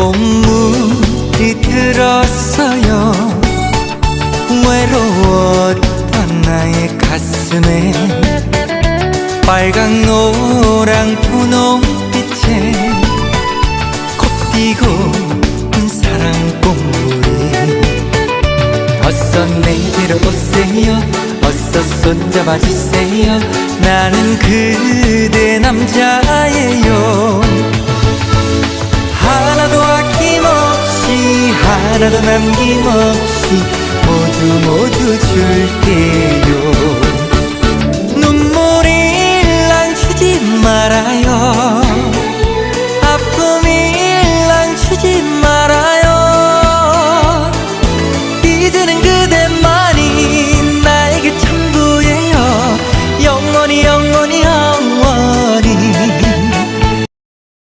봄물이 들었어요. 외로웠던 나의 가슴에 빨강 노랑 분홍빛에 곱디고 사랑 꽃물이 어서 내게로 오세요. 어서 손잡아 주세요. 나는 그대 남자예 하나도 남김없이 모두 모두 줄게요. 눈물이 일랑치지 말아요.